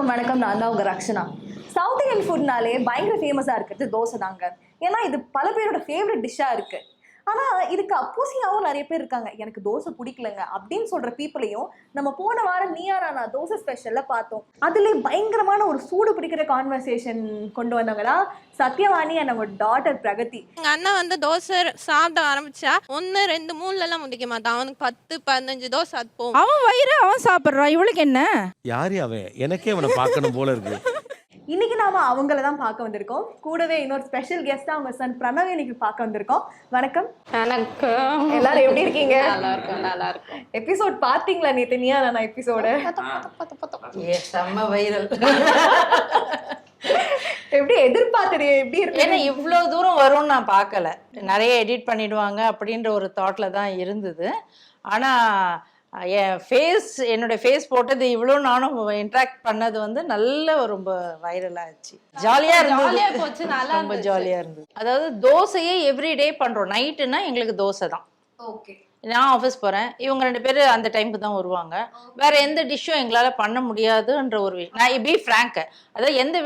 எல்லாருக்கும் வணக்கம். நான் தான் உங்க ரக்ஷனா. சவுத் இந்தியன் ஃபுட்னாலே பயங்கர ஃபேமஸாக இருக்கிறது தோசை தாங்க. ஏன்னா இது பல பேரோட ஃபேவரட் டிஷ்ஷாக இருக்கு. ஆனால் இதுக்கு அப்போசியாகவும் நிறைய பேர் இருக்காங்க. எனக்கு தோசை பிடிக்கலங்க அப்படின்னு சொல்கிற பீப்புளையும் நம்ம போன வாரம் நீயா நானா தோசை ஸ்பெஷலில் பார்த்தோம். அதுலேயே பயங்கரமான ஒரு சூடு பிடிக்கிற கான்வர்சேஷன் கொண்டு வந்தவங்க தான் சத்யவாணி அண்ட் அவங்க டாட்டர் பிரகதி. எங்க அண்ணன் வந்து தோசை சாப்பிட ஆரம்பிச்சா ஒன்னு ரெண்டு மூணுல எல்லாம் முடிக்க மாட்டான். அவனுக்கு பத்து பதினஞ்சு தோசை அது போகும். அவன் வயிறு அவன் சாப்பிட்றான். இவளுக்கு என்ன? யாரு அவன்? எனக்கே அவனை பார்க்கணும் போல இருக்கு. இன்னைக்கு நாம அவங்கள தான் பார்க்க வந்திருக்கோம். கூடவே இன்னொரு ஸ்பெஷல் கெஸ்ட்டாக அவங்க சன் பிரணவ் இன்னைக்கு பார்க்க வந்திருக்கோம். வணக்கம். வணக்கம். எல்லாரும் எப்படி இருக்கீங்க? நல்லா இருக்கும் நல்லா இருக்கும் எபிசோட் பாத்தீங்களா நேத்து நீயா நான் எபிசோடு செம்ம வைரல் எப்படி எதிர்பார்த்தது? எப்படி இருக்கு ஏன்னா இவ்வளோ தூரம் வரும்னு நான் பார்க்கல. நிறைய எடிட் பண்ணிடுவாங்க அப்படின்ற ஒரு தாட்டில் தான் இருந்தது. ஆனால் என் ஃபேஸ் என்னுடைய ஃபேஸ் போட்டது இவ்வளோ நானும் இன்ட்ராக்ட் பண்ணது வந்து நல்ல ரொம்ப வைரல் ஆச்சு. ஜாலியாக ஜாலியா இருந்தது. ரொம்ப. ஜாலியாக இருந்தது. அதாவது தோசையே எவ்ரிடே பண்ணுறோம் நைட்டுனா எங்களுக்கு தோசை தான். ஓகே. நான் ஆஃபீஸ் போகிறேன் இவங்க ரெண்டு பேரும் அந்த டைமுக்கு தான் வருவாங்க. வேற எந்த டிஷ்ஷும் எங்களால் பண்ண முடியாதுன்ற ஒரு விஷயம் நான் இப்படி ஃப்ராங்க் அதாவது எந்த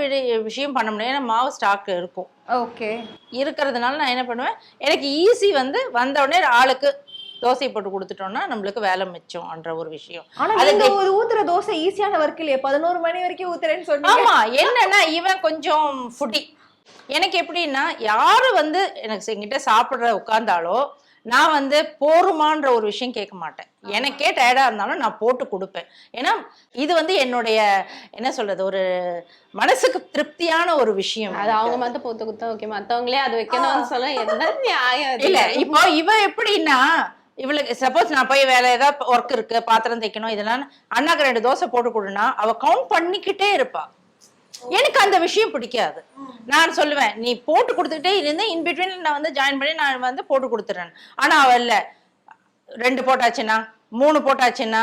விஷயம் பண்ண முடியாது ஏன்னா மாவு ஸ்டாக் இருக்கும். ஓகே. இருக்கிறதுனால நான் என்ன பண்ணுவேன்? எனக்கு ஈஸி வந்து வந்த உடனே ஆளுக்கு தோசை போட்டு கொடுத்துட்டோம்னா நம்மளுக்கு வேலை மிச்சம்ன்ற ஒரு விஷயம். ஆனா ஒரு ஊத்துற தோசை ஈஸியான ஒர்க் இல்லையே பதினோரு மணி வரைக்கும் ஊத்துறேன்னு சொன்னீங்க. ஆமா என்னன்னா இவன் கொஞ்சம் ஃபுட்டி. எனக்கு எப்படின்னா யாரு வந்து எனக்கு என்கிட்ட சாப்பிட்ற உட்கார்ந்தாலோ நான் வந்து போருமான்ற ஒரு விஷயம் கேட்க மாட்டேன். எனக்கே டயர்டா இருந்தாலும் நான் போட்டு கொடுப்பேன். ஏன்னா இது வந்து என்னுடைய என்ன சொல்றது ஒரு மனசுக்கு திருப்தியான ஒரு விஷயம். அது அவங்க மட்டும் போட்டு கொடுத்தா ஓகே மத்தவங்களே அது வைக்கணும்னு சொல்ல என்ன நியாயம்? இல்ல இப்போ இவ எப்படின்னா இவளுக்கு சப்போஸ் நான் போய் வேலை ஏதாவது ஒர்க் இருக்கு பாத்திரம் தைக்கணும் இதெல்லாம் அண்ணாக்கு ரெண்டு தோசை போட்டு கொடுனா அவ கவுண்ட் பண்ணிக்கிட்டே இருப்பா. எனக்கு அந்த விஷயம் பிடிக்காது. நான் சொல்லுவேன் நீ போட்டு கொடுத்துக்கிட்டே இருந்து இன் பிட்வீன் நான் வந்து ஜாயின் பண்ணி நான் வந்து போட்டு கொடுத்துறேன். ஆனா அவ இல்ல. ரெண்டு போட்டாச்சுன்னா மூணு போட்டாச்சுன்னா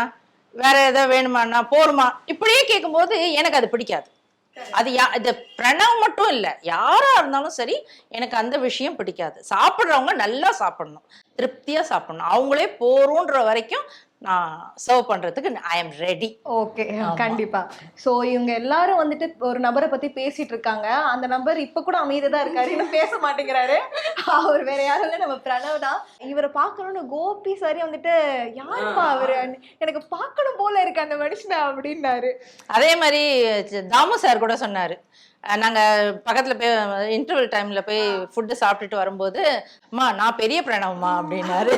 வேற ஏதாவது வேணுமாண்ணா போருமா? இப்படியே கேட்கும்போது எனக்கு அது பிடிக்காது. அது யா இது பிரணவ் மட்டும் இல்ல. யாரா இருந்தாலும் சரி எனக்கு அந்த விஷயம் பிடிக்காது. சாப்பிட்றவங்க நல்லா சாப்பிடணும். திருப்தியா சாப்பிடணும். அவங்களே போறோன்ற வரைக்கும் நான் சர்வ் பண்றதுக்கு ஐ எம் ரெடி ஓகே கண்டிப்பா. சோ இவங்க எல்லாரும் வந்துட்டு ஒரு நபரை பத்தி பேசிட்டு இருக்காங்க. அந்த நபர் இப்ப கூட அமைதியா தான் இருக்காரு. இன்னும் பேச மாட்டேங்கிறாரு. அவர் வேற யாரும் இல்ல. நம்ம பிரணவ் தான். இவரை பார்க்கணும்னு கோபி சாரி வந்துட்டு யாருப்பா அவரு? எனக்கு பார்க்கணும் போல இருக்கு அந்த மனுஷனை அப்படின்னாரு. அதே மாதிரி தாமு சார் கூட சொன்னாரு. அஹ் நாங்க பக்கத்துல போய் இன்டர்வல் டைம்ல போய் ஃபுட்டு சாப்பிட்டுட்டு வரும்போது அம்மா நான் பெரிய பிரணவமா அப்படின்னாரு.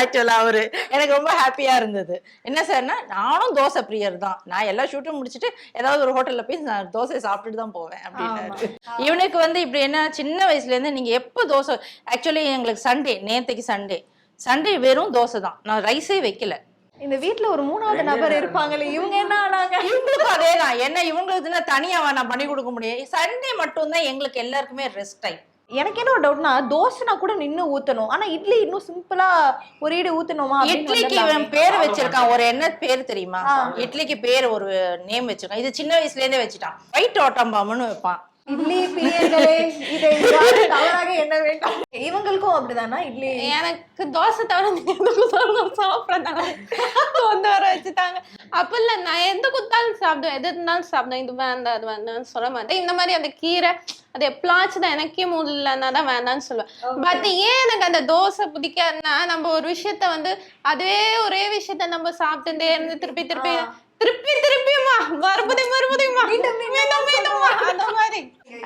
ஆக்சுவலா அவரு. எனக்கு ரொம்ப ஹாப்பியா இருந்தது. என்ன சார்னா நானும் தோசை பிரியர் தான். நான் எல்லா ஷூட்டும் முடிச்சுட்டு ஏதாவது ஒரு ஹோட்டல்ல போய் நான் தோசை சாப்பிட்டுட்டு தான் போவேன் அப்படின்னாரு. இவனுக்கு வந்து இப்படி என்ன சின்ன வயசுல இருந்து நீங்க எப்போ தோசை ஆக்சுவலி எங்களுக்கு சண்டே நேத்தைக்கு சண்டே சண்டே வெறும் தோசை தான். நான் ரைஸே வைக்கல. இந்த வீட்ல ஒரு மூணாவது நபர் இருப்பாங்களே இவங்க என்ன ஆனாங்க? இவங்களுக்கும் அதேதான். என்ன இவங்களுக்கு தனியாவா நான் பண்ணி கொடுக்க முடியும் சண்டே மட்டும்தான் எங்களுக்கு எல்லாருக்குமே ரெஸ்ட் டைம் எனக்கு என்ன டவுட்னா தோசைனா கூட நின்னு ஊத்தணும். ஆனா இட்லி இன்னும் சிம்பிளா ஒரு ஈடு ஊத்தணுமா இட்லிக்கு. இவன் பேர் வச்சிருக்கான். ஒரு என்ன பேர் தெரியுமா. இட்லிக்கு பேர் ஒரு நேம் வச்சிருக்கான். இது சின்ன வயசுல இருந்தே வச்சுட்டான் ஒயிட் ஓட்டம்பாம்னு வைப்பான். இட்லி பிரியர்களே இதை தவறாக என்ன வேண்டாம். இவங்களுக்கும் அப்படிதானா இட்லி? எனக்கு தோசை தவிர சாப்பிட்றதாங்க கொண்டு வர வச்சுட்டாங்க. அப்ப இல்ல நான் எந்த குத்தாலும் சாப்பிடுவேன். எது இருந்தாலும் சாப்பிடுவேன். இது வேண்டாம் அது வேண்டாம்னு சொல்ல மாட்டேன். இந்த மாதிரி அந்த கீரை அது எப்பளாச்சும் தான் எனக்கே முடியலன்னா தான் வேண்டாம்னு சொல்லுவேன். பட் ஏன் எனக்கு அந்த தோசை பிடிக்காதுன்னா நம்ம ஒரு விஷயத்த வந்து அதுவே ஒரே விஷயத்த நம்ம சாப்பிட்டுட்டே இருந்து திருப்பி திருப்பி திருப்பி திருப்பியுமா மறுபடியும் மறுபடியுமா மீண்டும் மீண்டுமா அந்த மாதிரி.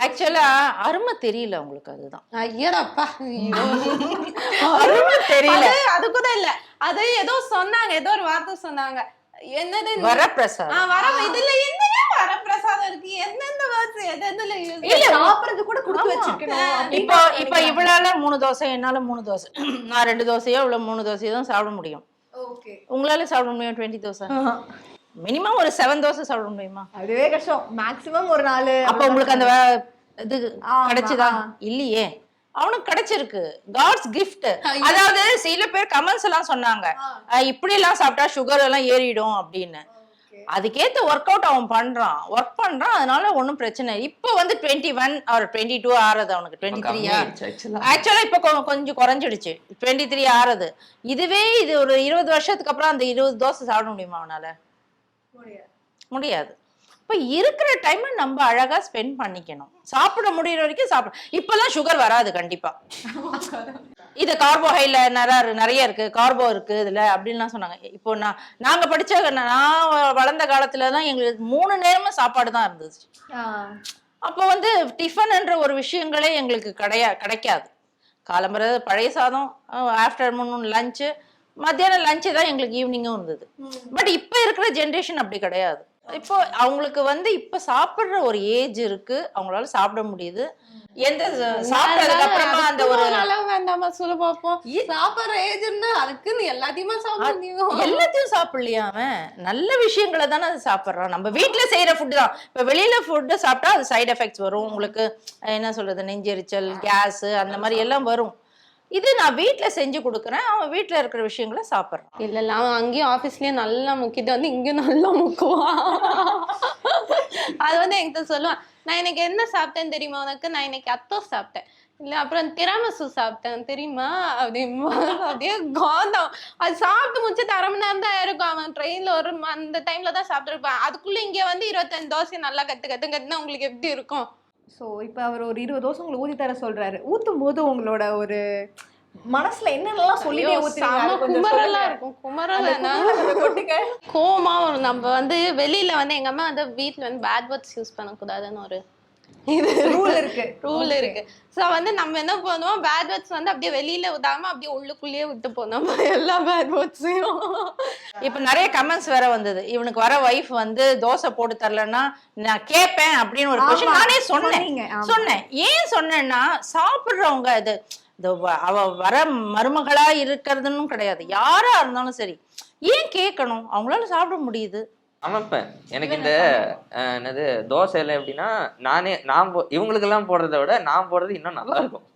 ஆக்சுவலா அருமை தெரியல உங்களுக்கு அதுதான். ஐயடப்பா. ஐயோ. அருமை தெரியல. அது கூட இல்ல. அது ஏதோ சொன்னாங்க. ஏதோ ஒரு வார்த்தை சொன்னாங்க. என்னது நீ- வரப்பிரசாத் ஆ, வர இதுல என்னங்க வரப்பிரசாதம் இருக்கு? எந்தெந்த வேர்ட்ஸ் எது எதுல use இல்ல சாப்பிடுறது கூட கொடுத்து வச்சிருக்கணும். இப்போ இப்போ இவளால மூணு தோசை என்னால மூணு தோசை. நான் ரெண்டு தோசையோ இவ்வளவு மூணு தோசையோ தான் சாப்பிட முடியும். ஓகே. உங்களால சாப்பிட முடியும் டுவெண்ட்டி தோசை? மினிமம் ஒரு செவன் தோசை சாப்பிட முடியுமா? அதுவே கஷ்டம். மேக்ஸிமம் ஒரு நாலு அப்ப உங்களுக்கு அந்த இது கிடைச்சுதா. இல்லையே. அவனுக்கு கிடைச்சிருக்கு. God's gift. அதாவது சில பேர் கமெண்ட்ஸ் எல்லாம் சொன்னாங்க. இப்படி எல்லாம் சாப்பிட்டா சுகர் எல்லாம் ஏறிடும் அப்படின்னு. அதுக்கேத்த ஒர்க் அவுட் அவன் பண்றான். ஒர்க் பண்றான். அதனால ஒன்றும் பிரச்சனை இல்லை. இப்போ வந்து twenty one or twenty two ஆறது அவனுக்கு டுவெண்ட்டி த்ரீயா ஆக்சுவலா இப்போ கொஞ்சம் குறைஞ்சிடுச்சு. Twenty three ஆறது. இதுவே இது ஒரு இருபது வருஷத்துக்கு அப்புறம் அந்த இருபது தோசை சாப்பிட முடியுமா அவனால? முடியாது. இப்ப இருக்கிற டைம் நம்ம அழகா ஸ்பெண்ட் பண்ணிக்கணும். சாப்பிட முடியற வரைக்கும் சாப்பிட இப்பெல்லாம் சுகர் வராது கண்டிப்பா. இது கார்போஹைட்ல நிறைய நிறைய இருக்கு கார்போ இருக்கு இதுல அப்படின்லாம் சொன்னாங்க. இப்போ நான் நாங்க படிச்ச நான் வளர்ந்த காலத்துல தான் எங்களுக்கு மூணு நேரமும் சாப்பாடு தான் இருந்துச்சு அப்போ வந்து டிஃபன்ன்ற ஒரு விஷயங்களே எங்களுக்கு கிடையா கிடைக்காது. காலம்பர பழைய சாதம் ஆஃப்டர்நூன் லஞ்சு மத்தியானம் லஞ்சு தான் எங்களுக்கு ஈவினிங்கும் இருந்தது. பட் இப்போ இருக்கிற ஜென்ரேஷன் அப்படி கிடையாது. இப்போ அவங்களுக்கு வந்து இப்போ சாப்பிடுற ஒரு ஏஜ் இருக்கு. அவங்களால சாப்பிட முடியுது. எந்த சாப்பிட்டதுக்கு அப்புறமா அந்த ஒரு நல்லா வேண்டாமா சொல்ல பார்ப்போம் சாப்பிடுற ஏஜ் இருந்தா அதுக்குன்னு எல்லாத்தையுமே சாப்பிட முடியும்? எல்லாத்தையும் சாப்பிடலையா அவன்? நல்ல விஷயங்களை தானே அது சாப்பிட்றான். நம்ம வீட்ல செய்யற ஃபுட் தான். இப்ப வெளியில ஃபுட்டு சாப்பிட்டா அது சைடு எஃபெக்ட்ஸ் வரும். உங்களுக்கு என்ன சொல்றது நெஞ்செரிச்சல் கேஸ் அந்த மாதிரி எல்லாம் வரும். இது நான் வீட்டில் செஞ்சு கொடுக்குறேன். அவன் வீட்டில் இருக்கிற விஷயங்களை சாப்பிட்றான். இல்லை இல்லை அவன் அங்கேயும் ஆஃபீஸ்லேயும் நல்லா முக்கிட்டு வந்து இங்கேயும் நல்லா முக்குவான். அது வந்து என்கிட்ட சொல்லுவான் நான் இன்னைக்கு என்ன சாப்பிட்டேன்னு தெரியுமா உனக்கு? நான் இன்னைக்கு அத்தோ சாப்பிட்டேன். இல்லை அப்புறம் திராமசு சாப்பிட்டேன் தெரியுமா? அப்படி அப்படியே காந்தம். அது சாப்பிட்டு முடிச்சுட்டு அரை மணி நேரம் தான் இருக்கும். அவன் ட்ரெயினில் ஒரு அந்த டைமில் தான் சாப்பிட்ருப்பான் அதுக்குள்ளே இங்கே வந்து இருபத்தஞ்சு தோசை நல்லா கற்று கற்று கற்றுனா உங்களுக்கு எப்படி இருக்கும்? ஸோ இப்போ அவர் ஒரு இருபது தோசை உங்களுக்கு ஊத்தி தர சொல்றாரு. ஊத்தும் போது உங்களோட ஒரு மனசுல என்னென்னலாம் சொல்லிட்டே ஐயோ, ஊத்துறீங்க? செம அது கொஞ்சம் குமரலா சொல்லுங்க. இருக்கும். அந்த குமரலனா குமரலை கொஞ்சம் கொட்டுங்க. கோமா வரும். நம்ம வந்து வெளியில வந்து எங்க அம்மா வந்து வீட்ல வந்து பேட் வேர்ட்ஸ் யூஸ் பண்ணக்கூடாதுன்னு ஒரு இது ரூல் இருக்கு. ரூல் இருக்கு. சோ வந்து நம்ம என்ன பண்ணுவோம்? பேட் வேர்ட்ஸ் வந்து அப்படியே வெளியில விடாம அப்படியே உள்ளுக்குள்ளேயே விட்டு போனோம் எல்லா பேட் வேர்ட்ஸையும் இப்ப நிறைய கமெண்ட்ஸ் வேற வந்தது. இவனுக்கு வர ஒய்ஃப் வந்து தோசை போட்டு தரலன்னா நான் கேட்பேன் அப்படின்னு ஒரு கொஸ்டின் நானே சொன்னேன். சொன்னேன். ஏன் சொன்னேன்னா சாப்பிடுறவங்க இது அவ வர மருமகளா இருக்கிறதுன்னு கிடையாது. யாரா இருந்தாலும் சரி. ஏன் கேட்கணும்? அவங்களால சாப்பிட முடியுது. அமைப்பேன் எனக்கு இந்த என்னது தோசை எல்லாம் எப்படின்னா நானே நான் போ- இவங்களுக்கெல்லாம் போடுறத விட நான் போடுறது இன்னும் நல்லா இருக்கும்.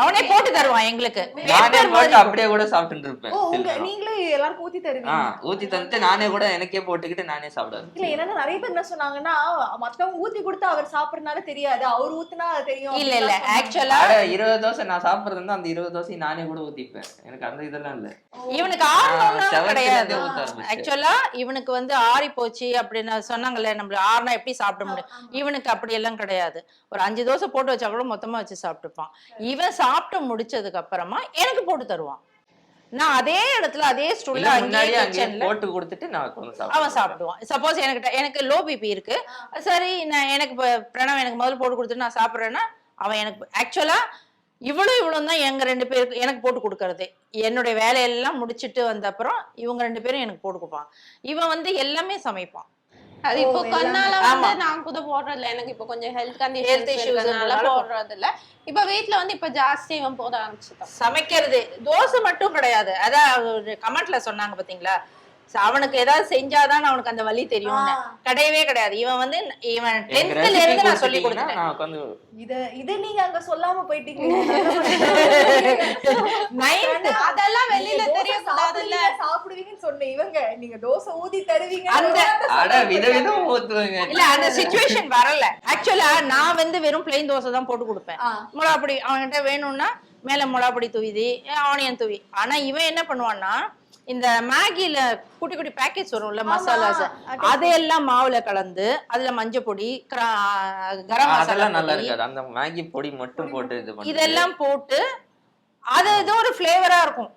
அவனே போட்டு தருவான் எங்களுக்கு. நானே போட்டு அப்படியே கூட சாப்பிட்டு இருப்பேன். நீங்களே எல்லாருக்கும் ஊத்தி தருவீங்க? ஊத்தி தந்துட்டு நானே கூட எனக்கே போட்டுக்கிட்டு நானே சாப்பிடுவேன். இல்ல என்னன்னா நிறைய பேர் என்ன சொன்னாங்கன்னா மத்தவங்க ஊத்தி கொடுத்து அவர் சாப்பிடறதுனால தெரியாது. அவர் ஊத்துனா அது தெரியும் இல்ல இல்ல. ஆக்சுவலா இருபது தோசை நான் சாப்பிடுறது அந்த இருபது தோசை நானே கூட ஊத்திப்பேன். எனக்கு அந்த இதெல்லாம் இல்ல. இவனுக்கு செவத்துல கிடையாது. ஆக்சுவலா இவனுக்கு வந்து ஆறி போச்சு அப்படின்னு சொன்னாங்கல்ல நம்ம ஆறுனா எப்படி சாப்பிட முடியும்? இவனுக்கு அப்படி எல்லாம் கிடையாது. ஒரு அஞ்சு தோசை போட்டு வச்சா கூட மொத்தமா வச்சு சாப்பிட்டுப்பான். இவன் சாப்பிட்டு முடிச்சதுக்கு அப்புறமா எனக்கு போட்டு தருவான். நான் அதே இடத்துல அதே ஸ்டூல்ல கிச்சன்ல போட்டு கொடுத்துட்டு நான் அவன் சாப்பிடுவேன். சப்போஸ் எனக்கு எனக்கு லோ பிபி இருக்கு. சரி நான் எனக்கு பிரணவ் எனக்கு முதல்ல போட்டு கொடுத்துட்டு நான் சாப்பிட்றேன்னா அவன் எனக்கு ஆக்சுவலா இவ்வளவு இவ்வளவு தான் எங்க ரெண்டு பேருக்கு எனக்கு போட்டு கொடுக்கறது. என்னுடைய வேலையெல்லாம் முடிச்சிட்டு வந்த அப்புறம் இவங்க ரெண்டு பேரும் எனக்கு போட்டு கொடுப்பான். இவன் வந்து எல்லாமே சமைப்பான். அது இப்போ கண்ணால. வந்து. நான் கூட போடுறது இல்ல எனக்கு இப்போ கொஞ்சம் ஹெல்த் இருக்கிறதுனால போடுறது இல்ல இப்போ வீட்ல வந்து இப்போ ஜாஸ்தி இவன் போட ஆரம்பிச்சுட்டான். சமைக்கிறது. தோசை மட்டும் கிடையாது. அதான் கமெண்ட்ல சொன்னாங்க பாத்தீங்களா அவனுக்கு ஏதாவது செஞ்சாதான் அவனுக்கு அந்த வழி தெரியும்னு. ஆ. கிடையவே கிடையாது. இவன் வந்து இவன் டென்த்ல இருந்து நான் சொல்லி கொடுத்தேன் இத இது நீங்க அங்க சொல்லாம போயிட்டீங்க அதெல்லாம் வெளியில தெரியக்கூடாதுல்ல சாப்பிடுவீங்க, சாப்பிடுவீங்கன்னு சொன்ன இவங்க நீங்க தோசை ஊத்தி தருவீங்க. அந்த- அட விதவிதம் ஊத்துவேங்க. இல்ல அந்த சுச்சுவேஷன் வரல. ஆக்சுவலா நான் வந்து வெறும் பிளெயின் தோசை தான் போட்டு கொடுப்பேன். மிளகாப்பொடி அவன்கிட்ட வேணும்னா மேல மிளகாப்பொடி தூவிதி ஆனியன் தூவி. ஆனா இவன் என்ன பண்ணுவான்னா இந்த மேகில குட்டி குட்டி பேக்கெட்ஸ் வரும்ல மசாலாஸ் அது- அதையெல்லாம் மாவுல கலந்து அதுல மஞ்சள் பொடி கிரா- கரம் மசாலா நல்லா இருக்காது. அந்த மேகி பொடி மட்டும் போட்டு இது இதெல்லாம் போட்டு அது ஏதோ ஒரு ஃபிளேவரா இருக்கும்.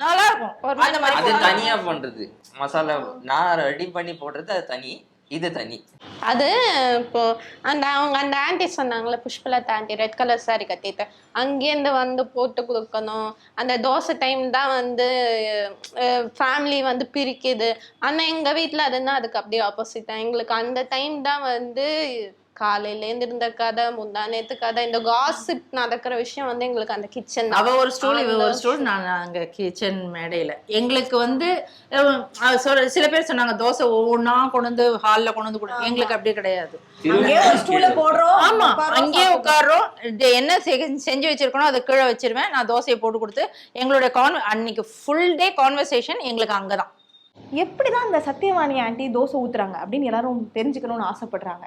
நல்லா இருக்கும். ஒரு அந்த மாதிரி அது தனியா பண்றது. மசாலா நான் ரெடி பண்ணி போடுறது அது தனி. இது தனி. அது இப்போ அந்த அவங்க அந்த ஆண்டி சொன்னாங்களே Pushpalatha aunty red colour sari கட்டிட்டு அங்கேருந்து வந்து போட்டு கொடுக்கணும். அந்த தோசை டைம் தான் வந்து ஃபேமிலி வந்து பிரிக்குது. ஆனா எங்க வீட்டில் அதுன்னா அதுக்கு அப்படியே ஆப்போசிட் தான். எங்களுக்கு அந்த டைம் தான் வந்து காலையிலேருந்து இருந்த கதை முந்தா நேத்து கதை இந்த காசிப் நடக்கிற விஷயம் வந்து எங்களுக்கு அந்த கிச்சன் அவ ஒரு ஸ்டூல் இவ ஒரு ஸ்டூல் நான் அங்க கிச்சன் மேடையில. எங்களுக்கு வந்து சில பேர் சொன்னாங்க தோசை ஒவ்வொன்றா கொண்டு வந்து ஹால்ல கொண்டு வந்து கொடு. எங்களுக்கு அப்படி கிடையாது. அங்கேயே ஒரு ஸ்டூல போடுறோம் ஆமா அங்கேயே இது என்ன செஞ்சு வச்சிருக்கணும் அதை கீழே வச்சிருவேன். நான் தோசையை போட்டு கொடுத்து எங்களுடைய கான் அன்னைக்கு ஃபுல் டே கான்வர்சேஷன் எங்களுக்கு அங்கதான். எப்படிதான் இந்த சத்தியவாணி ஆண்டி தோசை ஊத்துறாங்க அப்படின்னு எல்லாரும் தெரிஞ்சுக்கணும்னு ஆசைப்படுறாங்க.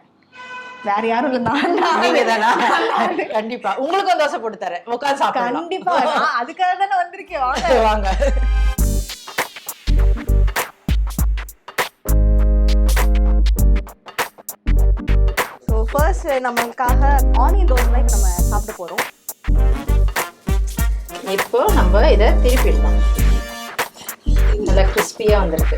வேற யாரும் இல்ல. நான் கண்டிப்பா. உங்களுக்கும் தோசை போட்டு தரேன். உட்காந்து சாப்பிடலாம். கண்டிப்பா. அதுக்காக தானே வந்திருக்கேன். வாங்க. வாங்க. இன்னைக்கு நமக்காக ஆனியன் தோசை இப்ப நம்ம சாப்பிட போறோம். இப்போ நம்ம இதை திருப்பிடலாம் நல்லா கிறிஸ்பியா வந்திருக்கு.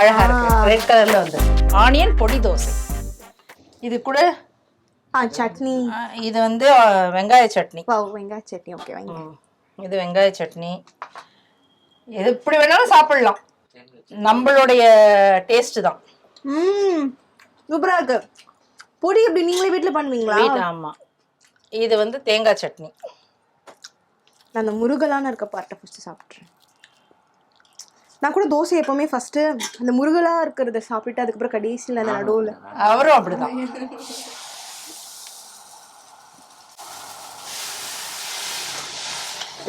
அழகா இருக்கு. ரெட் கலர்ல வந்து. ஆனியன் பொடி தோசை. இது கூட ஆ சட்னி. இது வந்து வெங்காய சட்னி. வெங்காய சட்னி. ஓகே வெங்காயம் ம். இது வெங்காய சட்னி. எது எப்படி வேணாலும் சாப்பிடலாம். நம்மளுடைய டேஸ்ட் தான். ம். சூப்பரா இருக்கு. பொடி எப்படி நீங்களே வீட்ல பண்ணுவீங்களா? வீட் ஆமா. இது வந்து தேங்காய் சட்னி. நான் அந்த முருகலான இருக்க பார்ட்டை ஃபர்ஸ்ட் சாப்பிட்றேன் நான் கூட தோசை எப்பவுமே ஃபர்ஸ்ட் அந்த முருகலா இருக்கிறத சாப்பிட்டு அதுக்கப்புறம் கடைசியில் அந்த நடுவுல. அவரும் அப்படிதான்.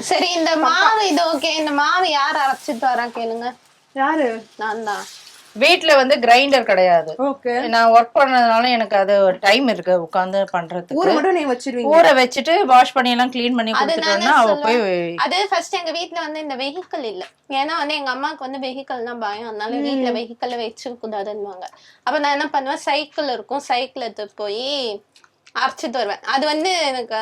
சரி இந்த மாவு இது ஓகே இந்த மாவு யார் அரைச்சிட்டு வரா கேளுங்க. யாரு? நான் தான். வீட்ல வந்து கிரைண்டர் கிடையாது. ஓகே. நான் ஒர்க் பண்ணதுனால எனக்கு அது டைம் இருக்கு உட்காந்து பண்றதுக்கு. ஊரை மட்டும் நீ வச்சிருவீங்க? ஊற வச்சுட்டு வாஷ் பண்ணி எல்லாம் க்ளீன் பண்ணி கொடுத்துட்டோம்னா நானே அவ போய். அது ஃபர்ஸ்ட் எங்க வீட்ல வந்து இந்த வெஹிக்கல் இல்ல. ஏன்னா வந்து எங்க அம்மாவுக்கு வந்து வெஹிக்கல் தான் பயம். அதனால வீட்ல வெஹிக்கல்ல வச்சு கூடாதுன்னுவாங்க அப்ப நான் என்ன பண்ணுவேன்? சைக்கிள் இருக்கும். சைக்கிள் எடுத்து போய் அரைச்சிட்டு வருவேன் அது வந்து எனக்கு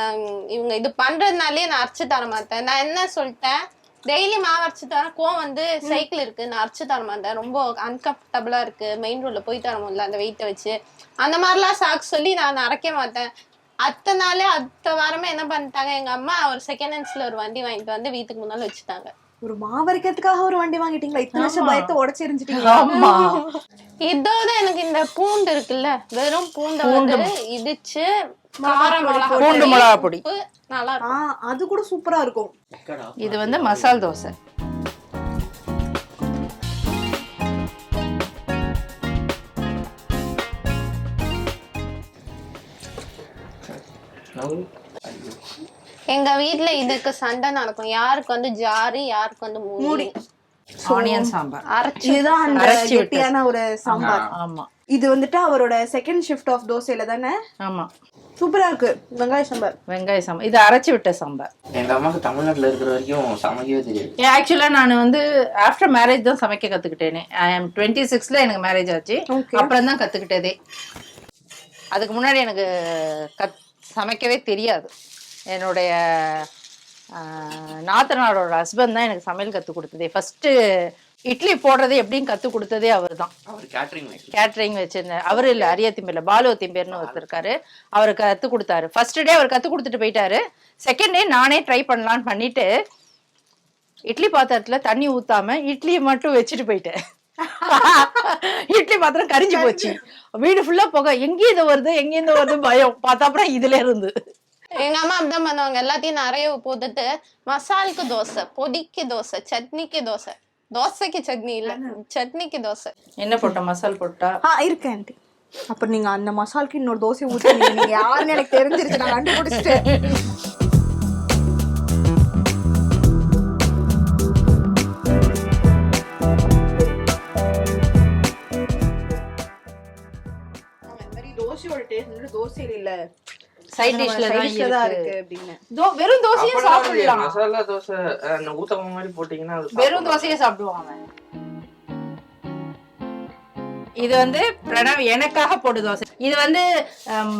இவங்க இது பண்றதுனாலே நான் அரைச்சு தர மாட்டேன். நான் என்ன சொல்லிட்டேன்? டெய்லி மாவு அரைச்சு கோவம் வந்து சைக்கிள் இருக்கு. நான் அரைச்சு தர மாட்டேன். ரொம்ப அன்கம்ஃபர்டபுளா இருக்கு. மெயின் ரோட்ல போய் தர முடியல அந்த வெயிட்டை வச்சு. அந்த மாதிரிலாம் சாக்கு சொல்லி நான் அரைக்க மாட்டேன். அத்த நாளே அடுத்த வாரமே என்ன பண்ணிட்டாங்க? எங்க அம்மா ஒரு செகண்ட் ஹேண்ட்ஸ்ல ஒரு வண்டி வாங்கிட்டு வந்து வீட்டுக்கு முன்னால வச்சுட்டாங்க. ஒரு மாவரைக்கிறதுக்காக ஒரு வண்டி வாங்கிட்டீங்களா? இத்தனை வருஷம் பயத்தை உடச்சு எரிஞ்சிட்டீங்களா ஆமா. இதோட எனக்கு இந்த பூண்டு இருக்குல்ல வெறும் பூண்டை வந்து இடிச்சு பூண்டு மிளகா பொடி. நல்லா அது கூட சூப்பரா இருக்கும். இது வந்து மசால் தோசை. எங்க வீட்ல இதுக்கு சண்டை நடக்கும். யாருக்கு வந்து ஜாரு யாருக்கு வந்து மூடி. ஆனியன் சாம்பார். அரைச்சு இதுதான் அந்த. கெட்டியான ஒரு சாம்பார். ஆமா. இது வந்துட்டு அவரோட செகண்ட் ஷிஃப்ட் ஆஃப் தோசையில தானே? ஆமா. சூப்பரா இருக்கு. வெங்காய சாம்பார். வெங்காய சாம்பார். இது அரைச்சு விட்ட சாம்பார். எங்க அம்மாக்கு தமிழ்நாட்டுல இருக்கிற வரைக்கும் சமைக்கவே தெரியாது. ஆக்சுவலா நான் வந்து ஆஃப்டர் மேரேஜ் தான் சமைக்க கத்துக்கிட்டேனே. ஐ எம் டுவெண்ட்டி சிக்ஸ்ல எனக்கு மேரேஜ் ஆச்சு. அப்புறம் தான் கத்துக்கிட்டதே. அதுக்கு முன்னாடி எனக்கு கத் சமைக்கவே தெரியாது. என்னுடைய நாத்தனாரோட ஹஸ்பண்ட் தான் எனக்கு சமையல் கத்து கொடுத்ததே. ஃபர்ஸ்ட் இட்லி போடுறது எப்படின்னு கத்து கொடுத்ததே அவர் தான் கேட்டரிங் வச்சிருந்தார். அவர் இல்ல அரியா திம்பேர்ல பாலு திம்பேர்னு ஒருத்தர் இருக்காரு அவர் கத்து கொடுத்தாரு. ஃபர்ஸ்ட் டே அவர் கத்து கொடுத்துட்டு போயிட்டாரு. செகண்ட் டே நானே ட்ரை பண்ணலான்னு பண்ணிட்டு இட்லி பாத்திரத்துல தண்ணி ஊத்தாம இட்லியை மட்டும் வச்சுட்டு போயிட்டேன். இட்லி பாத்திரம் கரிஞ்சு போச்சு. வீடு ஃபுல்லா புகை. எங்கேருந்து வருது எங்கேருந்து வருது பயம். பார்த்தா அப்புறம் இதுல இருந்து. எங்க அம்மா அப்படிதான் பண்ணுவாங்க. எல்லாத்தையும் நிறைய போட்டுட்டு மசாலுக்கு தோசை பொடிக்கு தோசை சட்னிக்கு தோசை. தோசைக்கு சட்னி இல்ல சட்னிக்கு தோசை. என்ன போட்ட? மசால் போட்டா? ஆ இருக்கு ஆண்டி. அப்புறம் நீங்க அந்த மசாலுக்கு இன்னொரு தோசை ஊத்துனீங்க நீங்க யாருன்னு எனக்கு தெரிஞ்சிருச்சு. நான் கண்டுபிடிச்சிட்டேன். தோசையோட டேஸ்ட் வந்து தோசையில இல்ல. சைட் டிஷ்ல தான் இருக்கு. அப்படின்னு தோ- வெறும் தோசையும் சாப்பிடலாம். மசாலா தோசை அஹ், ஊத்தப்பம் மாதிரி போட்டீங்கன்னா அது வெறும். தோசையை சாப்பிடுவாங்க இது வந்து பிரணவ் எனக்காக போடு தோசை. இது வந்து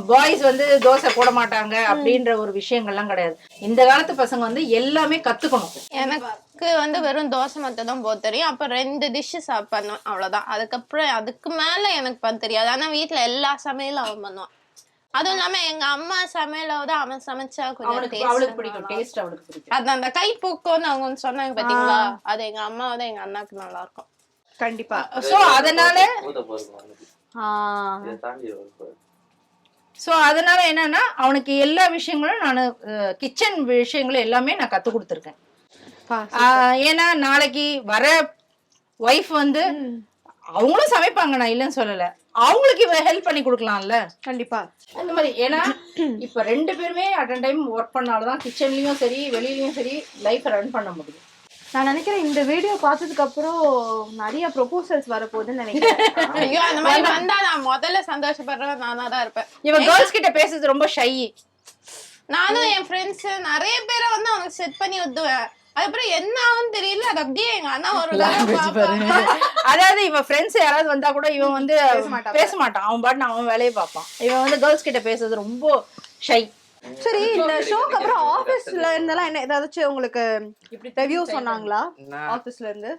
பாய்ஸ் வந்து தோசை போட மாட்டாங்க அப்படின்ற ஒரு விஷயங்கள்லாம் கிடையாது. இந்த காலத்து பசங்க வந்து எல்லாமே கத்துக்கணும். எனக்கு வந்து வெறும் தோசை மட்டும் தான் போக தெரியும். அப்ப ரெண்டு டிஷ் சாப்பிடணும் அவ்வளவுதான். அதுக்கப்புறம் அதுக்கு மேல எனக்கு பண்ண தெரியாது. ஆனா வீட்ல எல்லா சமையலும் அவன் பண்ணுவான். அதுவும் இல்லாம எங்க அம்மா சமையலாவது அவன் சமைச்சா கொஞ்சம் அவளுக்கு பிடிக்கும் இருக்கும். டேஸ்ட் அவளுக்கு பிடிக்கும். அது அந்த கை போக்குன்னு அவங்க ஒண்ணு சொன்னாங்க பாத்தீங்களா? அது எங்க அம்மாவோட எங்க அண்ணாக்கு நல்லா இருக்கும். கண்டிப்பா. சோ அதனால சோ அதனால என்னன்னா அவனுக்கு எல்லா விஷயங்களும் நான் கிச்சன் விஷயங்களும் எல்லாமே நான் கத்து கொடுத்துருக்கேன். ஏன்னா நாளைக்கு வர ஒய்ஃப் வந்து அவங்களும் சமைப்பாங்க நான் இல்லைன்னு சொல்லல. அவங்களுக்கு இவ ஹெல்ப் பண்ணி கொடுக்கலாம்ல? கண்டிப்பா. அந்த மாதிரி. ஏன்னா இப்ப ரெண்டு பேருமே அட் டைம் ஒர்க் பண்ணால்தான் கிச்சன்லயும் சரி வெளியிலயும் சரி லைஃப் ரன் பண்ண முடியும். நான் நினைக்கிறேன் இந்த வீடியோ பார்த்ததுக்கு அப்புறம் நிறைய ப்ரொபோசல்ஸ் வரப்போகுதுன்னு நினைக்கிறேன். ஐயோ அந்த மாதிரி வந்தா நான் முதல்ல சந்தோஷப்படுறவன் நானா தான் இருப்பேன் இவன் கேர்ள்ஸ் கிட்ட பேசுறது ரொம்ப ஷை நானும் என் ஃப்ரெண்ட்ஸ் நிறைய பேரை வந்து அவனுக்கு செட் பண்ணி விட்டுவேன் அதுக்கப்புறம் என்ன ஆகும் தெரியல. அது அப்படியே எங்க அண்ணா ஒரு அதாவது இவன் ஃப்ரெண்ட்ஸ் யாராவது வந்தா கூட இவன் வந்து பேச மாட்டான். அவன் பாட்டு அவன் வேலையை பார்ப்பான். இவன் வந்து கேர்ள்ஸ் கிட்ட பேசுறது ரொம்ப ஷை சரி இந்த ஷோக்கு அப்புறம் ஆபீஸ்ல இருந்தெல்லாம் என்ன ஏதாச்சும் உங்களுக்கு ரிவ்யூ சொன்னாங்களா? ஆபீஸ்ல இருந்து?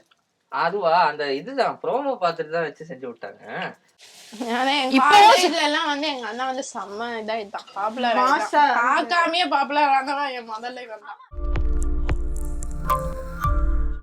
அதுவா அந்த இதுதான் ப்ரோமோ பார்த்துட்டு தான் வச்சு செஞ்சு விட்டாங்க. ஆனா எல்லாம் வந்து எங்க அண்ணா வந்து செம்ம இதாயிட்டான். பாப்புலர் மாசா. பார்க்காமயே பாப்புலர் ஆனவன் என் முதல்ல இவன் தான்.